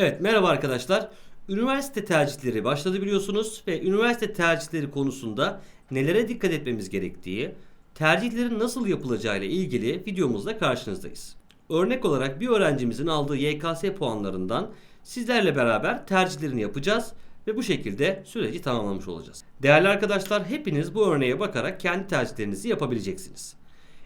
Evet merhaba arkadaşlar. Üniversite tercihleri başladı biliyorsunuz ve üniversite tercihleri konusunda nelere dikkat etmemiz gerektiği, tercihlerin nasıl yapılacağı ile ilgili videomuzda karşınızdayız. Örnek olarak bir öğrencimizin aldığı YKS puanlarından sizlerle beraber tercihlerini yapacağız ve bu şekilde süreci tamamlamış olacağız. Değerli arkadaşlar hepiniz bu örneğe bakarak kendi tercihlerinizi yapabileceksiniz.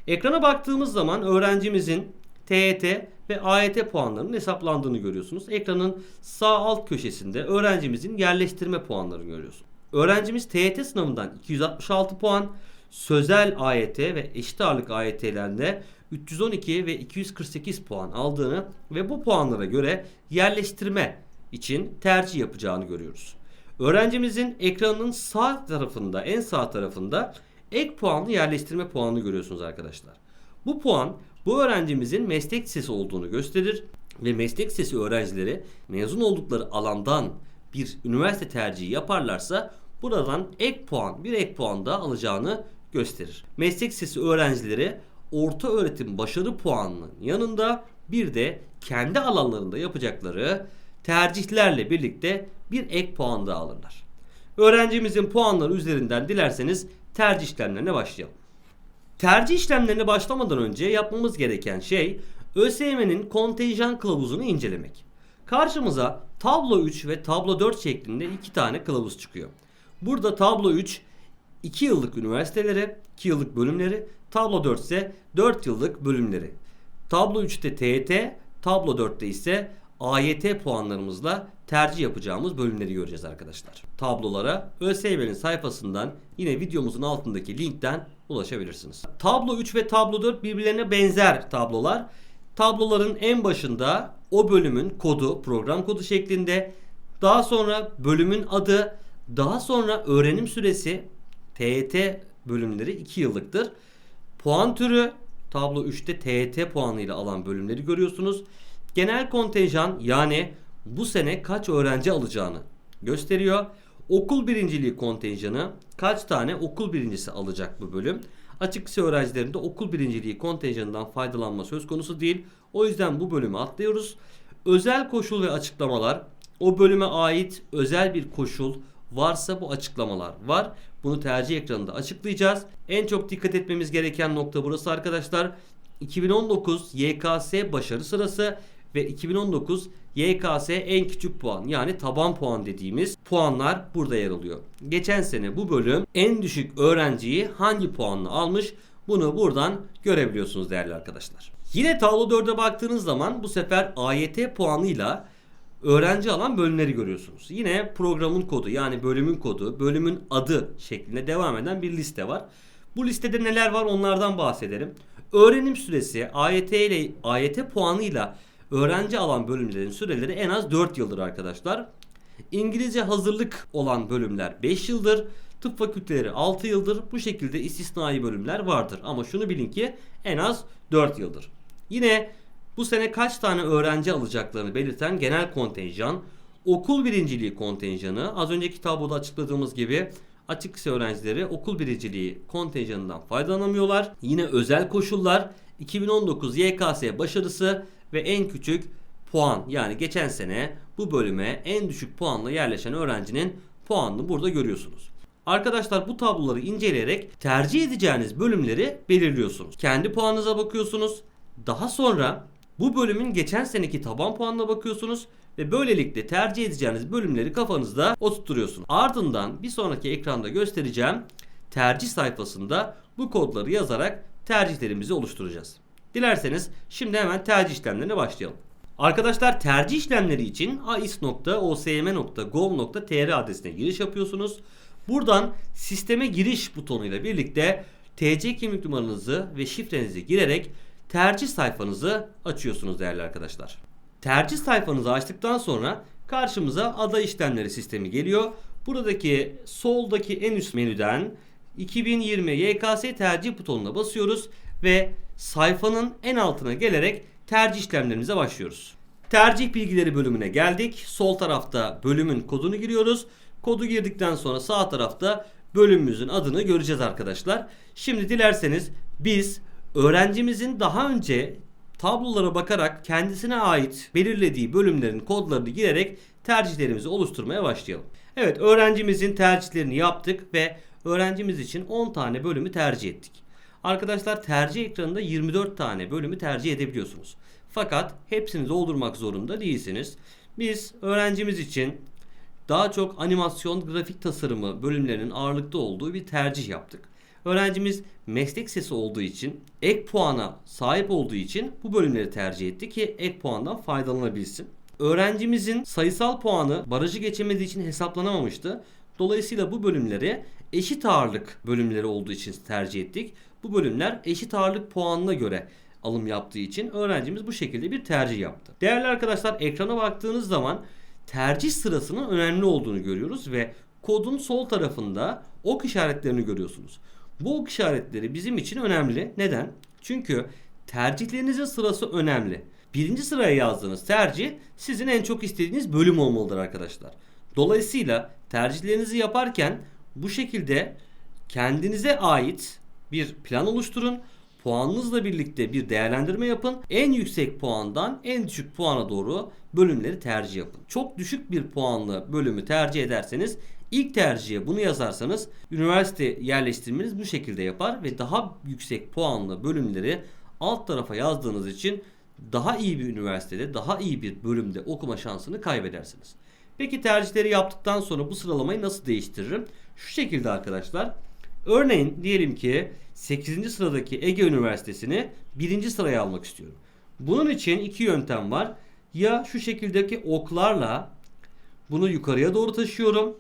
Ekrana baktığımız zaman öğrencimizin TET ve AYT puanlarının hesaplandığını görüyorsunuz. Ekranın sağ alt köşesinde öğrencimizin yerleştirme puanlarını görüyorsunuz. Öğrencimiz TET sınavından 266 puan, sözel AYT ve eşit ağırlık AYT'lerinde 312 ve 248 puan aldığını ve bu puanlara göre yerleştirme için tercih yapacağını görüyoruz. Öğrencimizin ekranının sağ tarafında, en sağ tarafında ek puanlı yerleştirme puanını görüyorsunuz arkadaşlar. Bu puan bu öğrencimizin meslek lisesi olduğunu gösterir ve meslek lisesi öğrencileri mezun oldukları alandan bir üniversite tercihi yaparlarsa buradan ek puan, bir ek puan da alacağını gösterir. Meslek lisesi öğrencileri orta öğretim başarı puanının yanında bir de kendi alanlarında yapacakları tercihlerle birlikte bir ek puan da alırlar. Öğrencimizin puanları üzerinden dilerseniz tercih işlemlerine başlayalım. Tercih işlemlerine başlamadan önce yapmamız gereken şey ÖSYM'nin kontenjan kılavuzunu incelemek. Karşımıza tablo 3 ve tablo 4 şeklinde iki tane kılavuz çıkıyor. Burada tablo 3 2 yıllık üniversitelere, 2 yıllık bölümleri, tablo 4 ise 4 yıllık bölümleri. Tablo 3'te TET, tablo 4'te ise AYT puanlarımızla tercih yapacağımız bölümleri göreceğiz arkadaşlar. Tablolara ÖSYM'nin sayfasından yine videomuzun altındaki linkten ulaşabilirsiniz. Tablo 3 ve tablo 4 birbirlerine benzer tablolar. Tabloların en başında o bölümün kodu, program kodu şeklinde, daha sonra bölümün adı, daha sonra öğrenim süresi TET bölümleri 2 yıllıktır. Puan türü tablo 3'te TET puanıyla alan bölümleri görüyorsunuz. Genel kontenjan yani bu sene kaç öğrenci alacağını gösteriyor. Okul birinciliği kontenjanı kaç tane okul birincisi alacak bu bölüm. Açık lise öğrencilerinde okul birinciliği kontenjanından faydalanma söz konusu değil. O yüzden bu bölümü atlıyoruz. Özel koşul ve açıklamalar o bölüme ait özel bir koşul varsa bu açıklamalar var. Bunu tercih ekranında açıklayacağız. En çok dikkat etmemiz gereken nokta burası arkadaşlar. 2019 YKS başarı sırası ve 2019 YKS en küçük puan yani taban puan dediğimiz puanlar burada yer alıyor. Geçen sene bu bölüm en düşük öğrenciyi hangi puanla almış bunu buradan görebiliyorsunuz değerli arkadaşlar. Yine tablo 4'e baktığınız zaman bu sefer AYT puanıyla öğrenci alan bölümleri görüyorsunuz. Yine programın kodu yani bölümün kodu, bölümün adı şeklinde devam eden bir liste var. Bu listede neler var onlardan bahsedelim. Öğrenim süresi AYT ile AYT puanıyla öğrenci alan bölümlerin süreleri en az 4 yıldır arkadaşlar. İngilizce hazırlık olan bölümler 5 yıldır. Tıp fakülteleri 6 yıldır. Bu şekilde istisnai bölümler vardır. Ama şunu bilin ki en az 4 yıldır. Yine bu sene kaç tane öğrenci alacaklarını belirten genel kontenjan, okul birinciliği kontenjanı, az önceki tabloda açıkladığımız gibi açık lise öğrencileri okul birinciliği kontenjanından faydalanamıyorlar. Yine özel koşullar 2019 YKS başarısı ve en küçük puan yani geçen sene bu bölüme en düşük puanla yerleşen öğrencinin puanını burada görüyorsunuz. Arkadaşlar bu tabloları inceleyerek tercih edeceğiniz bölümleri belirliyorsunuz. Kendi puanınıza bakıyorsunuz. Daha sonra bu bölümün geçen seneki taban puanına bakıyorsunuz ve böylelikle tercih edeceğiniz bölümleri kafanızda oturtuyorsunuz. Ardından bir sonraki ekranda göstereceğim tercih sayfasında bu kodları yazarak tercihlerimizi oluşturacağız. Dilerseniz şimdi hemen tercih işlemlerine başlayalım. Arkadaşlar tercih işlemleri için ais.osm.gov.tr adresine giriş yapıyorsunuz. Buradan sisteme giriş butonuyla birlikte TC kimlik numaranızı ve şifrenizi girerek tercih sayfanızı açıyorsunuz değerli arkadaşlar. Tercih sayfanızı açtıktan sonra karşımıza aday işlemleri sistemi geliyor. Buradaki soldaki en üst menüden 2020 YKS tercih butonuna basıyoruz ve sayfanın en altına gelerek tercih işlemlerimize başlıyoruz. Tercih bilgileri bölümüne geldik. Sol tarafta bölümün kodunu giriyoruz. Kodu girdikten sonra sağ tarafta bölümümüzün adını göreceğiz arkadaşlar. Şimdi dilerseniz biz öğrencimizin daha önce tablolara bakarak kendisine ait belirlediği bölümlerin kodlarını girerek tercihlerimizi oluşturmaya başlayalım. Evet öğrencimizin tercihlerini yaptık ve öğrencimiz için 10 tane bölümü tercih ettik. Arkadaşlar tercih ekranında 24 tane bölümü tercih edebiliyorsunuz. Fakat hepsini doldurmak zorunda değilsiniz. Biz öğrencimiz için daha çok animasyon, grafik tasarımı bölümlerinin ağırlıkta olduğu bir tercih yaptık. Öğrencimiz meslek sesi olduğu için, ek puana sahip olduğu için bu bölümleri tercih etti ki ek puandan faydalanabilsin. Öğrencimizin sayısal puanı barajı geçemediği için hesaplanamamıştı. Dolayısıyla bu bölümleri eşit ağırlık bölümleri olduğu için tercih ettik. Bu bölümler eşit ağırlık puanına göre alım yaptığı için öğrencimiz bu şekilde bir tercih yaptı. Değerli arkadaşlar ekrana baktığınız zaman tercih sırasının önemli olduğunu görüyoruz ve kodun sol tarafında ok işaretlerini görüyorsunuz. Bu ok işaretleri bizim için önemli. Neden? Çünkü tercihlerinizin sırası önemli. Birinci sıraya yazdığınız tercih sizin en çok istediğiniz bölüm olmalıdır arkadaşlar. Dolayısıyla tercihlerinizi yaparken bu şekilde kendinize ait bir plan oluşturun. Puanınızla birlikte bir değerlendirme yapın. En yüksek puandan en düşük puana doğru bölümleri tercih yapın. Çok düşük bir puanlı bölümü tercih ederseniz ilk tercihe bunu yazarsanız üniversite yerleştirmeniz bu şekilde yapar ve daha yüksek puanlı bölümleri alt tarafa yazdığınız için daha iyi bir üniversitede, daha iyi bir bölümde okuma şansını kaybedersiniz. Peki tercihleri yaptıktan sonra bu sıralamayı nasıl değiştiririm? Şu şekilde arkadaşlar. Örneğin diyelim ki 8. sıradaki Ege Üniversitesi'ni 1. sıraya almak istiyorum. Bunun için iki yöntem var. Ya şu şekildeki oklarla bunu yukarıya doğru taşıyorum.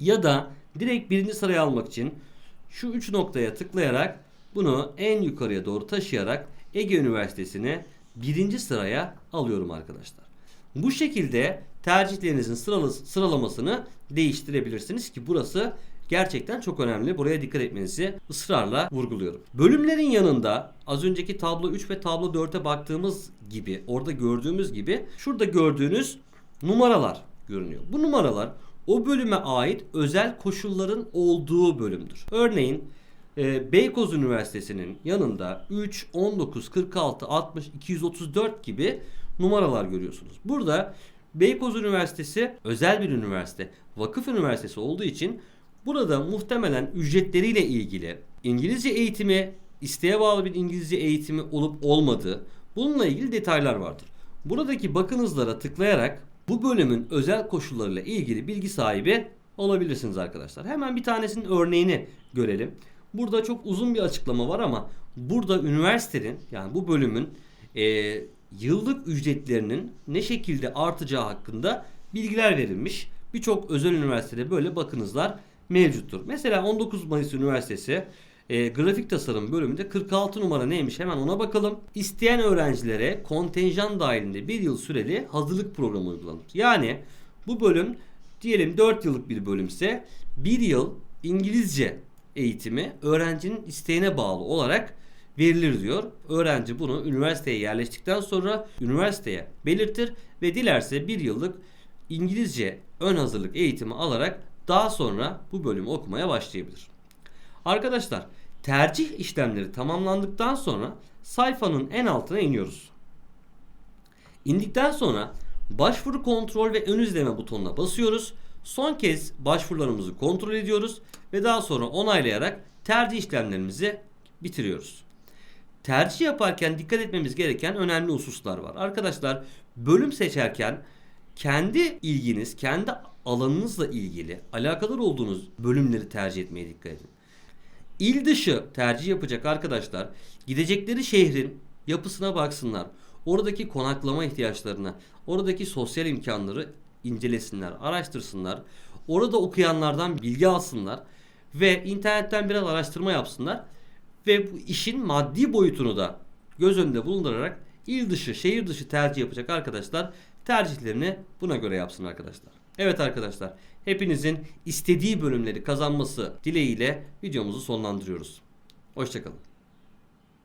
Ya da direkt birinci sıraya almak için şu üç noktaya tıklayarak bunu en yukarıya doğru taşıyarak Ege Üniversitesi'ni birinci sıraya alıyorum arkadaşlar. Bu şekilde tercihlerinizin sıralamasını değiştirebilirsiniz ki burası gerçekten çok önemli. Buraya dikkat etmenizi ısrarla vurguluyorum. Bölümlerin yanında az önceki tablo 3 ve tablo 4'e baktığımız gibi orada gördüğümüz gibi şurada gördüğünüz numaralar görünüyor. Bu numaralar o bölüme ait özel koşulların olduğu bölümdür. Örneğin e, Beykoz Üniversitesi'nin yanında 3, 19, 46, 60, 234 gibi numaralar görüyorsunuz. Burada Beykoz Üniversitesi özel bir üniversite, vakıf üniversitesi olduğu için burada muhtemelen ücretleriyle ilgili İngilizce eğitimi, isteğe bağlı bir İngilizce eğitimi olup olmadığı bununla ilgili detaylar vardır. Buradaki bakınızlara tıklayarak bu bölümün özel koşullarıyla ilgili bilgi sahibi olabilirsiniz arkadaşlar. Hemen bir tanesinin örneğini görelim. Burada çok uzun bir açıklama var ama burada üniversitenin yani bu bölümün e, yıllık ücretlerinin ne şekilde artacağı hakkında bilgiler verilmiş. Birçok özel üniversitede böyle bakınızlar mevcuttur. Mesela 19 Mayıs Üniversitesi e, grafik tasarım bölümünde 46 numara neymiş hemen ona bakalım. İsteyen öğrencilere kontenjan dahilinde bir yıl süreli hazırlık programı uygulanır. Yani bu bölüm diyelim 4 yıllık bir bölümse bir yıl İngilizce eğitimi öğrencinin isteğine bağlı olarak verilir diyor. Öğrenci bunu üniversiteye yerleştikten sonra üniversiteye belirtir ve dilerse bir yıllık İngilizce ön hazırlık eğitimi alarak daha sonra bu bölümü okumaya başlayabilir. Arkadaşlar tercih işlemleri tamamlandıktan sonra sayfanın en altına iniyoruz. İndikten sonra başvuru kontrol ve ön izleme butonuna basıyoruz. Son kez başvurularımızı kontrol ediyoruz ve daha sonra onaylayarak tercih işlemlerimizi bitiriyoruz. Tercih yaparken dikkat etmemiz gereken önemli hususlar var. Arkadaşlar bölüm seçerken kendi ilginiz, kendi alanınızla ilgili alakadar olduğunuz bölümleri tercih etmeye dikkat edin. İl dışı tercih yapacak arkadaşlar gidecekleri şehrin yapısına baksınlar. Oradaki konaklama ihtiyaçlarına, oradaki sosyal imkanları incelesinler, araştırsınlar. Orada okuyanlardan bilgi alsınlar ve internetten biraz araştırma yapsınlar ve bu işin maddi boyutunu da göz önünde bulundurarak il dışı, şehir dışı tercih yapacak arkadaşlar tercihlerini buna göre yapsın arkadaşlar. Evet arkadaşlar, hepinizin istediği bölümleri kazanması dileğiyle videomuzu sonlandırıyoruz. Hoşçakalın.